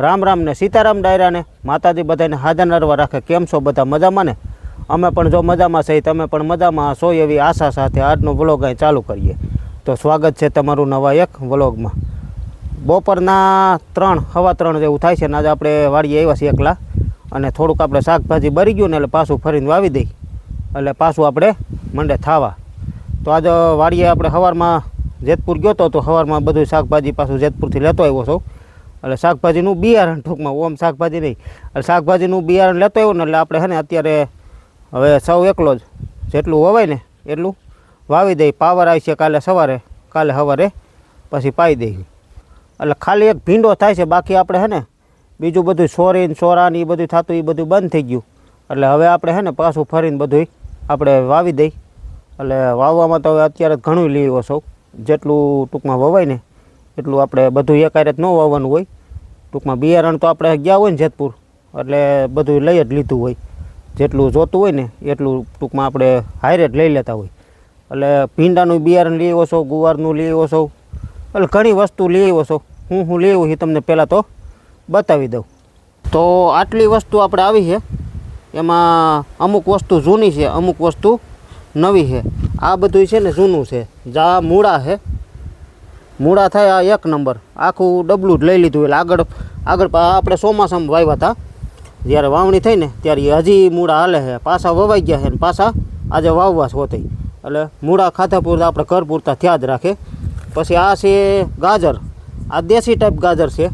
રામ રામ ને સીતારામ ડાયરાને માતાજી બધાને હાજર નરવા રાખે. કેમ છો બધા મજામાં ને? અમે પણ જો મજામાં છીએ, તમે પણ મજામાં છો એવી આશા સાથે આજનો વ્લોગ અહીં ચાલુ કરીએ. તો સ્વાગત છે તમારું નવા એક વ્લોગમાં. બપોરના ત્રણ, હવા ત્રણ જેવું થાય છે ને આજે આપણે વાડીએ આવ્યા છીએ એકલા. અને થોડુંક આપણે શાકભાજી બરી ગયું ને એટલે પાછું ફરીને વાવી દઈ. એટલે પાછું આપણે મંડે થાવા. તો આજે વાડીએ આપણે સવારમાં જેતપુર ગયો તો તો સવારમાં બધું શાકભાજી પાછું જેતપુરથી લેતો આવ્યો છું. એટલે શાકભાજીનું બિયારણ ટૂંકમાં, ઓમ શાકભાજી નહીં. એટલે શાકભાજીનું બિયારણ લેતો આવ્યો ને એટલે આપણે હે ને અત્યારે હવે સૌ એકલો જ જેટલું વવાય ને એટલું વાવી દઈ. પાવર આવશે કાલે સવારે કાલે સવારે પછી પાઈ દઈ. એટલે ખાલી એક ભીંડો થાય છે, બાકી આપણે છે ને બીજું બધું સોરીને સોરા ને એ બધું થતું એ બધું બંધ થઈ ગયું. એટલે હવે આપણે છે ને પાછું ફરીને બધું આપણે વાવી દઈ. એટલે વાવવામાં તો હવે અત્યારે ઘણું લીવો સૌ જેટલું ટૂંકમાં વવાય ને એટલું આપણે બધું એકારે જ ન વાવવાનું હોય. ટૂંકમાં બિયારણ તો આપણે ગયા હોય ને જેતપુર, એટલે બધું લઈ જ લીધું હોય. જેટલું જોતું હોય ને એટલું ટૂંકમાં આપણે હારે જ લઈ લેતા હોય. એટલે ભીંડાનું બિયારણ લઈ આવો છો, ગુવારનું લઈ આવો છો, એટલે ઘણી વસ્તુ લઈ આવો છો. હું હું લઈ આવું એ તમને પહેલાં તો બતાવી દઉં. તો આટલી વસ્તુ આપણે આવી છે. એમાં અમુક વસ્તુ જૂની છે, અમુક વસ્તુ નવી છે. આ બધું છે ને જૂનું છે. જા મૂળા છે. મૂળા થાય આ એક નંબર. આખું ડબલું જ લઈ લીધું એટલે આગળ આગળ પા- આપણે ચોમાસામાં વાવ્યા હતા. જ્યારે વાવણી થઈ ને, ત્યારે ઈ હજી મૂળા હાલે છે. પાછા વવાઈ ગયા છે ને પાછા આજે વાવવા જ હોતી. એટલે મૂળા ખાધા પૂરતા આપણે ઘર પૂરતા થયા જ રાખે. પછી આ છે ગાજર. આ દેશી ટાઈપ ગાજર છે.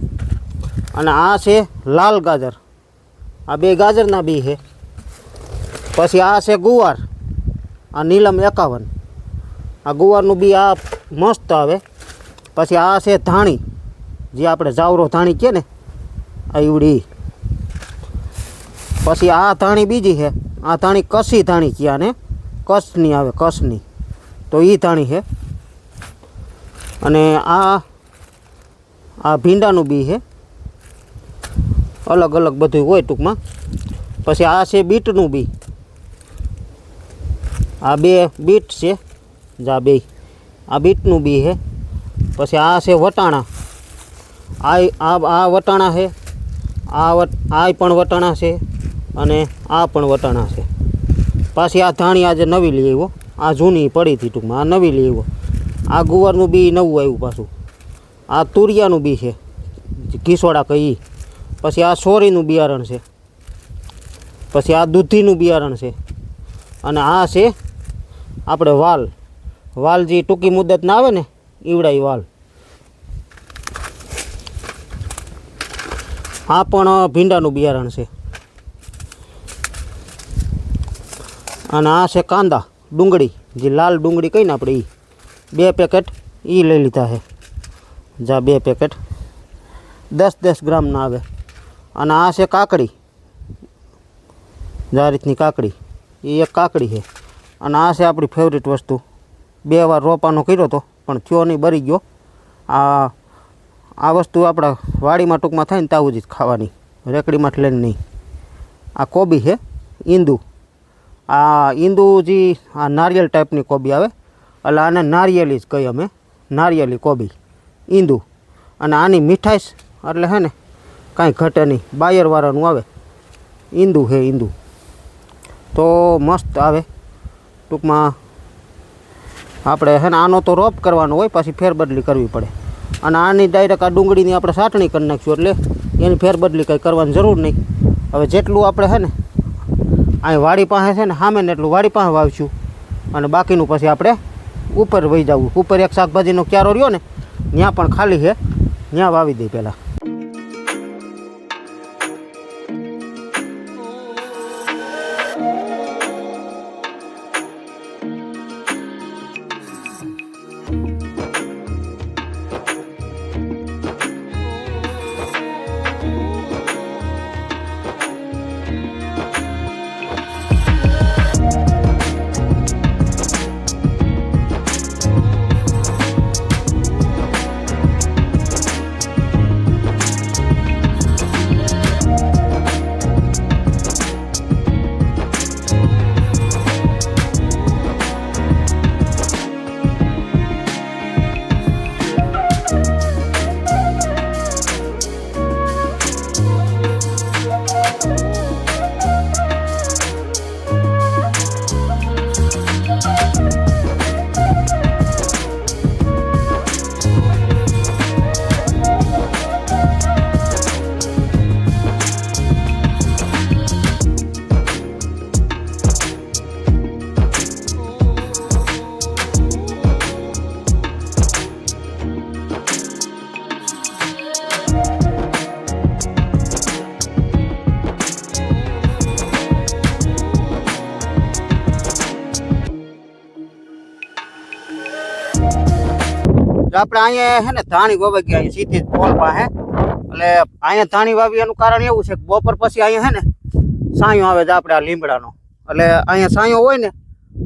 અને આ છે લાલ ગાજર. આ બે ગાજરના બી છે. પછી આ છે ગુવાર. આ નીલમ એકાવન. આ ગુવારનું બી આ મસ્ત આવે. પછી આ છે ધાણી. જે આપણે જાવરો ધાણી કહે ને, આ ઈવડી. પછી આ ધાણી બીજી છે. આ ધાણી કસી ધાણી કહે ને કસની આવે કસની તો એ ધાણી છે. અને આ આ ભીંડાનું બી છે. અલગ અલગ બધું હોય ટૂંકમાં. પછી આ છે બીટનું બી. આ બે બીટ છે, જા બે આ બીટનું બી છે. પછી આ છે વટાણા. આ આ આ વટાણા છે. આ આ પણ વટાણા છે અને આ પણ વટાણા છે. પાછી આ ધાણી આજે નવી લઈ આવ્યો. આ જૂની પડી હતી ટૂંકમાં. આ નવી લઈ આવ્યો. આ ગુવારનું બી નવું આવ્યું પાછું. આ તુરિયાનું બી છે. ઘીસોડા કહી પછી આ સોરીનું બિયારણ છે. પછી આ દૂધીનું બિયારણ છે. અને આ છે આપણે વાલ. વાલ જે ટૂંકી મુદત ના આવે ને ઈવડાઈ વાલ. આ પણ ભીંડાનું બિયારણ છે. અને આ છે કાંદા, ડુંગળી. જે લાલ ડુંગળી કહીને આપણે એ બે પેકેટ એ લઈ લીધા છે. જા બે પેકેટ. દસ દસ ગ્રામના આવે. અને આ છે કાકડી. જા રીતની કાકડી. એ એક કાકડી છે. અને આ છે આપણી ફેવરિટ વસ્તુ. બે વાર રોપાનો કર્યો હતો પણ થયો નહીં, બરી ગયો. આ આ વસ્તુ આપણા વાડીમાં ટૂંકમાં થાય ને તાવું જ ખાવાની રેકડીમાંથી લઈને નહીં. આ કોબી છે, ઈંદુ. આ ઈંદુ જે, આ નારિયેલ ટાઈપની કોબી આવે. એટલે આને નારિયેલી જ કહીએ અમે, નારિયેલી કોબી, ઈંદુ. અને આની મીઠાઈશ એટલે હે ને, કાંઈ ઘટે નહીં, બાયરવાળાનું આવે. ઈંદુ હે ઈંદુ. તો મસ્ત આવે. ટૂંકમાં આપણે હે ને આનો તો રોપ કરવાનો હોય, પછી ફેરબદલી કરવી પડે. અને આની ડાયરેક્ટ આ ડુંગળીની આપણે સાટણી કરી નાખીશું એટલે એની ફેરબદલી કંઈ કરવાની જરૂર નહીં. હવે જેટલું આપણે છે ને અહીં વાડી પાસે છે ને સામે ને એટલું વાડી પાસે વાવશું. અને બાકીનું પછી આપણે ઉપર વહી જવું. ઉપર એક શાકભાજીનો ક્યારો રહ્યો ને, ત્યાં પણ ખાલી છે. ત્યાં વાવી દઈ પહેલાં. જો આપણે અહીંયા હે ને ધાણી વાવે ગયા સીધી પોલ પાસે. એટલે અહીંયા ધાણી વાવી એનું કારણ એવું છે કે બપોર પછી અહીંયા હે ને સાયો આવે છે આપણે આ લીમડાનો. એટલે અહીંયા સાયો હોય ને,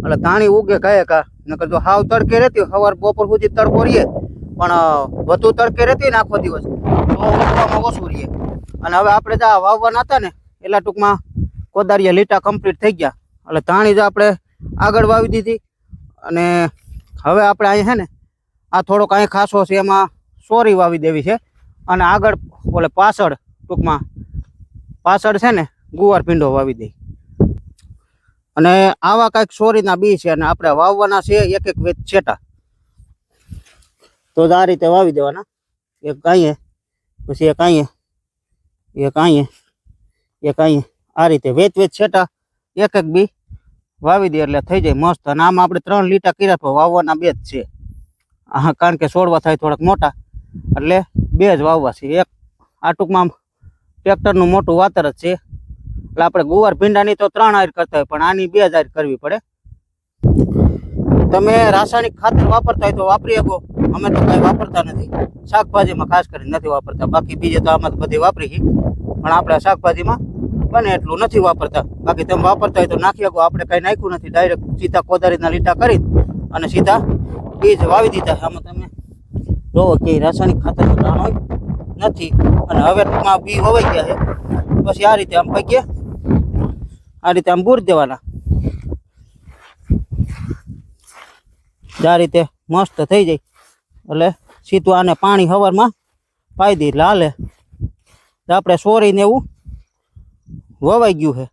એટલે ધાણી ઉગે કહે કા, નકર જો હાવ તડકે રહેતી હોય, સવાર બપોર સુધી તડકો રહીએ, પણ વધુ તડકે રહેતી ને આખો દિવસ, તો ઉગવામાં ઓછું રહીએ. અને હવે આપણે જે વાવવાના હતા ને, એટલા ટૂંકમાં કોદારીયા લીટા કમ્પ્લીટ થઈ ગયા. એટલે ધાણી જ આપણે આગળ વાવી દીધી. અને હવે આપણે અહીંયા છે ને આ થોડો કાંઈ ખાસો છે, એમાં સોરી વાવી દેવી છે. અને આગળ ઓલે પાછળ, ટૂંકમાં પાછળ છે ને, ગુવાર પીંડો વાવી દઈ અને આવા કાંઈક સોરીના બી છે અને આપણે વાવવાના છે, એક એક વેચ છેટા. તો આ રીતે વાવી દેવાના. એક કાંઈએ, પછી એક કાંઈએ એક કાંઈએ એક કાંઈએ. આ રીતે વેચ વેચ છેટા, એક એક બી વાવી દે એટલે થઈ જાય મસ્ત. અને આમાં આપણે ત્રણ લીટા કર્યા તો વાવવાના બે જ છે. હા, કારણ કે છોડવા થાય થોડાક મોટા. એટલે બે જ વાવવા છે. એક આ ટૂંકમાં ટ્રેક્ટરનું મોટું વાતર જ છે. એટલે આપણે ગુવાર ભીંડાની તો ત્રણ આર કરતા હોય, પણ આની બે જ હાર કરવી પડે. તમે રાસાયણિક ખાતર વાપરતા હોય તો વાપરી શકો. અમે તો કાંઈ વાપરતા નથી. શાકભાજીમાં ખાસ કરીને નથી વાપરતા. બાકી બીજે તો આમાં બધી વાપરી છે. પણ આપણે શાકભાજીમાં બને એટલું નથી વાપરતા. બાકી તમે વાપરતા હોય તો નાખી શકો. આપણે કાંઈ નાખ્યું નથી. ડાયરેક્ટ સીધા કોદારીના લીટા કરી અને સીધા બીજ વાવી દીધા છે. આમાં તમે જોવો કે રાસાયણિક ખાતર દાણ હોય નથી. અને હવે ટૂંકમાં બી વવાઈ ગયા છે. પછી આ રીતે આમ પૈકી આ રીતે આમ બૂર દેવાના. આ રીતે મસ્ત થઈ જાય. એટલે સીધું આને પાણી હવારમાં પાઈ દઈ લાલે આપણે સોરીને એવું વવાઈ ગયું છે.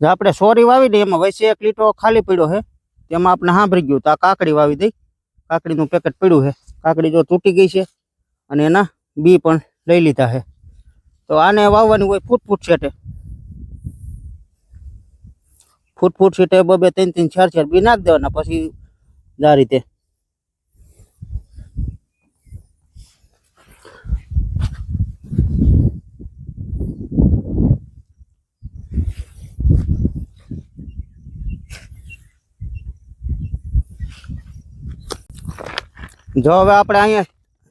આપણે સોરી વાવી એમાં વૈસે એક લીટો ખાલી પડ્યો છે. તેમાં આપણે સાંભળી ગયું. તો આ કાકડી વાવી દઈ. કાકડીનું પેકેટ પડ્યું છે. કાકડી જો તૂટી ગઈ છે અને એના બી પણ લઈ લીધા છે. તો આને વાવવાની હોય ફૂટ ફૂટ છેટે ફૂટ ફૂટ છેટે બબે ત્રણ ત્રણ ચાર ચાર બી નાખી દેવાના. પછી આ રીતે જો હવે આપણે અહીંયા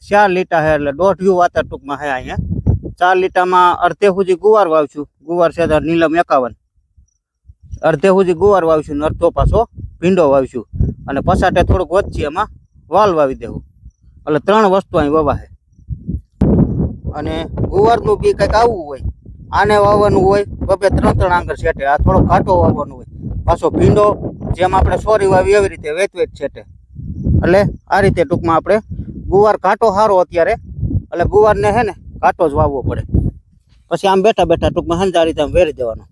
ચાર લીટા છે એટલે દોઢિયું વાતર ટૂંકમાં છે અહીંયા. ચાર લીટામાં અડધે સુધી ગુવાર વાવશું. ગુવાર છે નીલમ એકાવન. અડધે સુધી ગુવાર વાવશું ને અડધો પાછો ભીંડો વાવશું. અને પસાટે થોડુંક વચ્ચે એમાં વાલ વાવી દેવું. એટલે ત્રણ વસ્તુ અહીં વવાશે અને ગુવારનું બી કંઈક આવવું હોય. આને વાવવાનું હોય, બબે ત્રણ ત્રણ આંગળ છેટે આ થોડો ઘાટો વાવવાનું હોય. પાછો ભીંડો, જેમ આપણે સોરી વાવી, એવી રીતે વેચ વેચ છેટે એટલે આ રીતે ટૂંકમાં આપણે ગુવાર ઘાટો સારો અત્યારે. એટલે ગુવારને હે ને, ઘાટો જ વાવવો પડે. પછી આમ બેઠા બેઠા ટૂંકમાં હંજા આ રીતે આમ વેરી દેવાનો.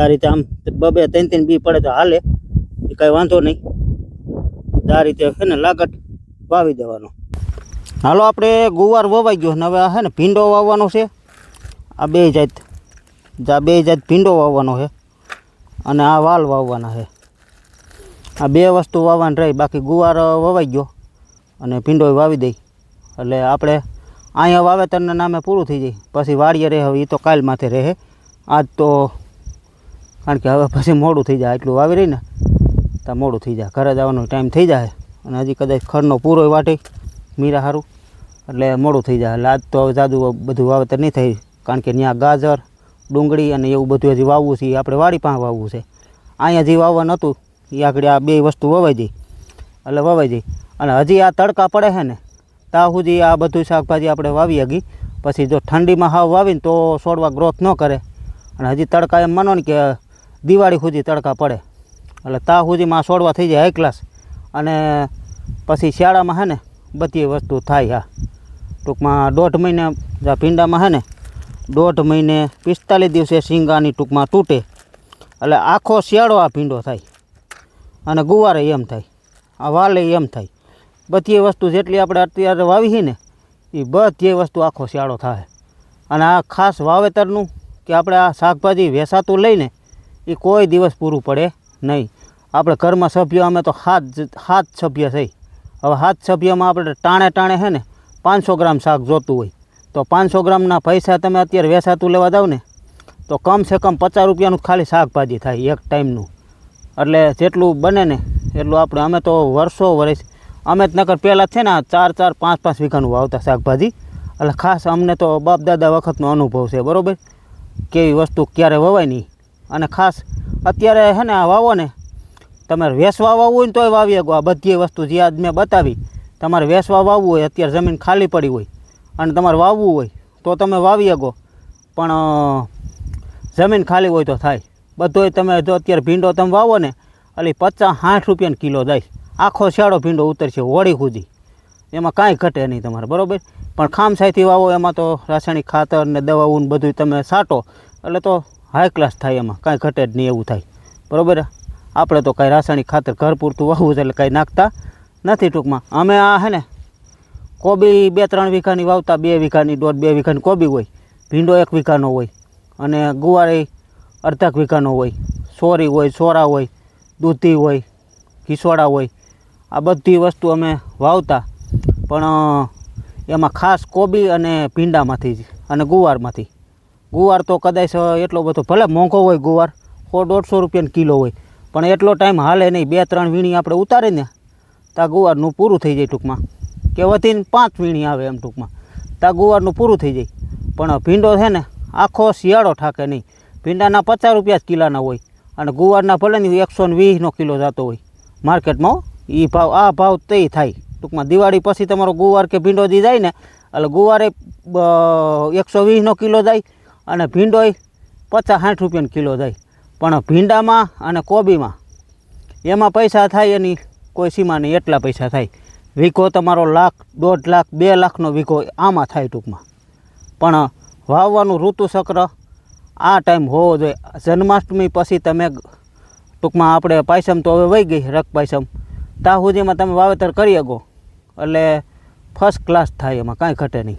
આ રીતે આમ બબે ત્રણ ત્રણ બી પડે તો હાલે, એ કાંઈ વાંધો નહીં. આ રીતે છે ને લાગટ વાવી દેવાનો. હાલો આપણે ગુવાર વવાઈ ગયો ને હવે છે ને ભીંડો વાવવાનો છે. આ બે જાત આ બે જાત ભીંડો વાવવાનો છે. અને આ વાલ વાવવાના છે. આ બે વસ્તુ વાવવાની રહી, બાકી ગુવાર વવાઈ ગયો અને ભીંડો વાવી દઈ. એટલે આપણે અહીંયા વાવેતરના નામે પૂરું થઈ જાય. પછી વાડીએ રહે, હવે એ તો કાલ માથે રહે. આજ તો કારણ કે હવે પછી મોડું થઈ જાય એટલું વાવી રહી ને તો મોડું થઈ જાય. ઘરે જવાનો ટાઈમ થઈ જાય અને હજી કદાચ ખરનો પૂરો વાટે, મીરા સારું એટલે મોડું થઈ જાય. એટલે આજ તો હવે જાદુ બધું વાવેતર નહીં થાય. કારણ કે ત્યાં ગાજર ડુંગળી અને એવું બધું હજી વાવવું છે, એ આપણે વાડી પાસે વાવવું છે. અહીંયા જે વાવવાનું હતું એ આગળ આ બે વસ્તુ વવાઈ જઈ એટલે વવાઈ જઈ અને હજી આ તડકા પડે છે ને ત્યાં સુધી આ બધું શાકભાજી આપણે વાવી હગી પછી જો ઠંડીમાં હાવ વાવીને તો છોડવા ગ્રોથ ન કરે. અને હજી તડકા એમ માનો ને કે દિવાળી સુધી તડકા પડે. એટલે ત્યાં સુધીમાં છોડવા થઈ જાય હાઈ ક્લાસ અને પછી શિયાળામાં છે ને, બધી વસ્તુ થાય હા. ટૂંકમાં દોઢ મહિને આ ભીંડામાં છે ને દોઢ મહિને પિસ્તાલીસ દિવસે શીંગાની ટૂંકમાં તૂટે. એટલે આખો શિયાળો આ ભીંડો થાય. અને ગુવારે એમ થાય. આ વાલે એમ થાય. બધી વસ્તુ જેટલી આપણે અત્યારે વાવી છે ને, એ બધી વસ્તુ આખો શિયાળો થાય. અને આ ખાસ વાવેતરનું કે આપણે આ શાકભાજી વેસાતું લઈને, એ કોઈ દિવસ પૂરું પડે નહીં. આપણે ઘરમાં સભ્યો, અમે તો હાથ હાથ સભ્ય થઈ હવે હાથ સભ્યમાં આપણે ટાણે ટાણે છે ને, પાંચસો ગ્રામ શાક જોતું હોય. તો પાંચસો ગ્રામના પૈસા તમે અત્યારે વેસાતું લેવા જાવ ને તો કમ સે કમ પચાસ રૂપિયાનું ખાલી શાકભાજી થાય એક ટાઈમનું. એટલે જેટલું બને ને એટલું આપણે, અમે તો વર્ષો વર્ષ અમે જ નકર પહેલાં છે ને ચાર ચાર, પાંચ પાંચ વીઘાનું વાવતા શાકભાજી. એટલે ખાસ અમને તો બાપ દાદા વખતનો અનુભવ છે, બરાબર? કેવી વસ્તુ ક્યારે વવાય નહીં. અને ખાસ અત્યારે હે ને આ વાવો ને તમારે વેસવા વાવવું હોય ને તોય વાવી શકો આ બધી વસ્તુ જે આજ મેં બતાવી, તમારે વેસવા વાવવું હોય, અત્યારે જમીન ખાલી પડી હોય અને તમારે વાવવું હોય તો તમે વાવી શકો. પણ જમીન ખાલી હોય તો થાય. બધોય તમે જો અત્યારે ભીંડો તમે વાવો ને એટલે પચાસ સાઠ રૂપિયાનો કિલો જાય. આખો શિયાળો ભીંડો ઉતરશે હોળી સુધી એમાં કાંઈ ઘટે નહીં તમારે, બરાબર? પણ ખામસાઈથી વાવો, એમાં તો રાસાયણિક ખાતર ને દવાઓ ને બધું તમે છાંટો, એટલે તો હાઈ ક્લાસ થાય એમાં. કાંઈ ઘટે જ નહીં એવું થાય. બરાબર? આપણે તો કાંઈ રાસાયણિક ખાતર ઘર પૂરતું વાવવું છે એટલે કાંઈ નાખતા નથી ટૂંકમાં. અમે આ હે ને કોબી બે ત્રણ વીઘાની વાવતા, બે વીઘાની દોઢ, બે વીઘાની કોબી હોય, ભીંડો એક વીઘાનો હોય અને ગુવારી અડધાક વીઘાનો હોય, સોરી હોય, સોરા હોય, દૂધી હોય કિસોડા હોય, આ બધી વસ્તુ અમે વાવતા. પણ એમાં ખાસ કોબી અને ભીંડામાંથી જ અને ગુવારમાંથી. ગુવાર તો કદાચ એટલો બધો ભલે મોંઘો હોય ગુવાર, સો દોઢસો રૂપિયાનો કિલો હોય, પણ એટલો ટાઈમ હાલે નહીં. બે ત્રણ વીણી આપણે ઉતારીને ત્યાં ગુવારનું પૂરું થઈ જાય ટૂંકમાં. કે વધીને પાંચ વીણી આવે એમ ટૂંકમાં. ત્યાં ગુવારનું પૂરું થઈ જાય. પણ ભીંડો છે ને, આખો શિયાળો ઠાકે નહીં. ભીંડાના પચાસ રૂપિયા જ કિલાના હોય. અને ગુવારના ભલે ને એકસો ને વીસનો કિલો જતો હોય. માર્કેટમાં એ ભાવ, આ ભાવ તે થાય. ટૂંકમાં દિવાળી પછી તમારો ગુવાર કે ભીંડો દી જાય ને, એટલે ગુવારે એકસો વીસનો કિલો જાય અને ભીંડોય પચાસ સાઠ રૂપિયાનો કિલો જાય. પણ ભીંડામાં અને કોબીમાં, એમાં પૈસા થાય એની કોઈ સીમા નહીં એટલા પૈસા થાય. વીઘો તમારો લાખ, દોઢ લાખ, બે લાખનો વીઘો આમાં થાય ટૂંકમાં. પણ વાવવાનું ઋતુચક્ર આ ટાઈમ હોવો જોઈએ. જન્માષ્ટમી પછી તમે ટૂંકમાં આપણે પાયસમ તો હવે વહી ગઈ, રક પાયસમ. ત્યાં સુધીમાં તમે વાવેતર કરી શકો. એટલે ફર્સ્ટ ક્લાસ થાય એમાં, કાંઈ ઘટે નહીં.